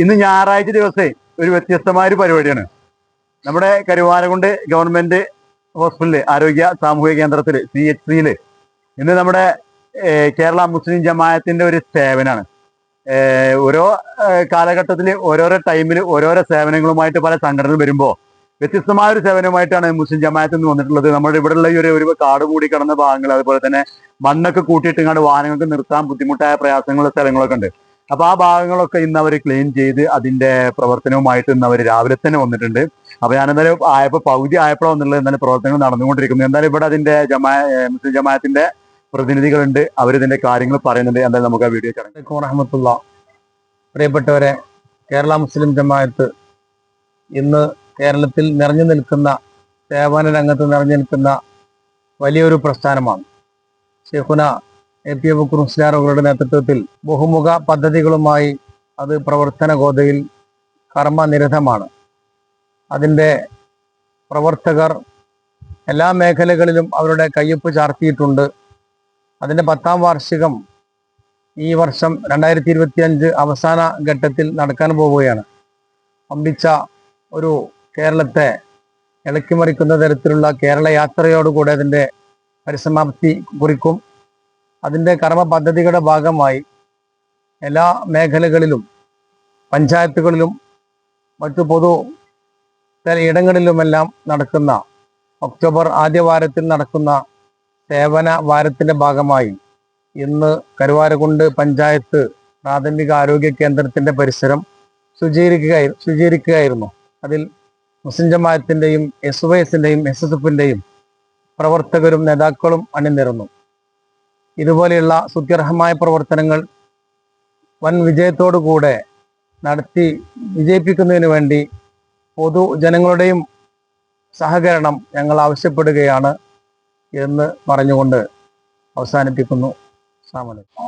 ഇന്ന് ഞായറാഴ്ച ദിവസേ ഒരു വ്യത്യസ്തമായ ഒരു പരിപാടിയാണ്. നമ്മുടെ കരുവാരകുണ്ട് ഗവൺമെന്റ് ഹോസ്പിറ്റലിൽ ആരോഗ്യ സാമൂഹിക കേന്ദ്രത്തിൽ സി എച്ച് സിയിൽ ഇന്ന് നമ്മുടെ കേരള മുസ്ലിം ജമാഅത്തിന്റെ ഒരു സേവനാണ്. ഓരോ കാലഘട്ടത്തിൽ ഓരോരോ ടൈമിൽ ഓരോരോ സേവനങ്ങളുമായിട്ട് പല സംഘടനകൾ വരുമ്പോൾ വ്യത്യസ്തമായ ഒരു സേവനമായിട്ടാണ് മുസ്ലിം ജമാഅത്ത് നിന്ന് വന്നിട്ടുള്ളത്. നമ്മുടെ ഇവിടെയുള്ള ഈ ഒരു ഒരു കാട് കൂടി കിടന്ന ഭാഗങ്ങൾ അതുപോലെ തന്നെ മണ്ണൊക്കെ കൂട്ടിയിട്ട് ഇങ്ങോട്ട് വാഹനങ്ങൾക്ക് നിർത്താൻ ബുദ്ധിമുട്ടായ പ്രയാസങ്ങളുള്ള സ്ഥലങ്ങളൊക്കെ ഉണ്ട്. അപ്പൊ ആ ഭാഗങ്ങളൊക്കെ ഇന്ന് അവർ ക്ലീൻ ചെയ്ത് അതിന്റെ പ്രവർത്തനവുമായിട്ട് ഇന്ന് അവർ രാവിലെ തന്നെ വന്നിട്ടുണ്ട്. അപ്പൊ ഞാൻ എന്തായാലും ആയപ്പോ പകുതി ആയപ്പോഴോ എന്നുള്ളത് എന്തായാലും പ്രവർത്തനങ്ങൾ നടന്നുകൊണ്ടിരിക്കുന്നു. എന്തായാലും ഇവിടെ അതിന്റെ ജമാ മുസ്ലിം ജമാഅത്തിന്റെ പ്രതിനിധികളുണ്ട്. അവരിതിന്റെ കാര്യങ്ങൾ പറയുന്നുണ്ട്. എന്തായാലും നമുക്ക് ആ വീഡിയോ കാണാം പ്രിയപ്പെട്ടവരെ കേരള മുസ്ലിം ജമാഅത്ത് ഇന്ന് കേരളത്തിൽ നിറഞ്ഞു നിൽക്കുന്ന സേവന രംഗത്ത് നിറഞ്ഞു നിൽക്കുന്ന വലിയൊരു പ്രസ്ഥാനമാണ്. ഷെയ്ഖുന എ പി എ മുസ്ലിയാർ അവരുടെ നേതൃത്വത്തിൽ ബഹുമുഖ പദ്ധതികളുമായി അത് പ്രവർത്തന ഗോതയിൽ കർമ്മനിരതമാണ്. അതിന്റെ പ്രവർത്തകർ എല്ലാ മേഖലകളിലും അവരുടെ കയ്യൊപ്പ് ചാർത്തിയിട്ടുണ്ട്. അതിന്റെ പത്താം വാർഷികം ഈ വർഷം രണ്ടായിരത്തി ഇരുപത്തി അഞ്ച് അവസാന ഘട്ടത്തിൽ നടക്കാൻ പോവുകയാണ്. അമ്പിച്ച ഒരു കേരളത്തെ ഇളക്കിമറിക്കുന്ന തരത്തിലുള്ള കേരള യാത്രയോടുകൂടെ അതിന്റെ പരിസമാപ്തി കുറിക്കും. അതിന്റെ കർമ്മ പദ്ധതികളുടെ ഭാഗമായി എല്ലാ മേഖലകളിലും പഞ്ചായത്തുകളിലും മറ്റു പൊതു ഇടങ്ങളിലുമെല്ലാം നടക്കുന്ന ഒക്ടോബർ ആദ്യ വാരത്തിൽ നടക്കുന്ന സേവന വാരത്തിന്റെ ഭാഗമായി ഇന്ന് കരുവാരകുണ്ട് പഞ്ചായത്ത് പ്രാഥമിക ആരോഗ്യ കേന്ദ്രത്തിന്റെ പരിസരം ശുചീകരിക്കുക ശുചീകരിക്കുകയായിരുന്നു. അതിൽ മുസ്ലിം ജമാത്തിന്റെയും എസ് വൈ എസിന്റെയും എസ് എസ് എഫിന്റെയും പ്രവർത്തകരും നേതാക്കളും അണിനിരന്നു. ഇതുപോലെയുള്ള സുത്യർഹമായ പ്രവർത്തനങ്ങൾ വൻ വിജയത്തോടു കൂടെ നടത്തി വിജയിപ്പിക്കുന്നതിന് വേണ്ടി പൊതുജനങ്ങളുടെയും സഹകരണം ഞങ്ങൾ ആവശ്യപ്പെടുകയാണ് എന്ന് പറഞ്ഞുകൊണ്ട് അവസാനിപ്പിക്കുന്നു. വലൈക്കും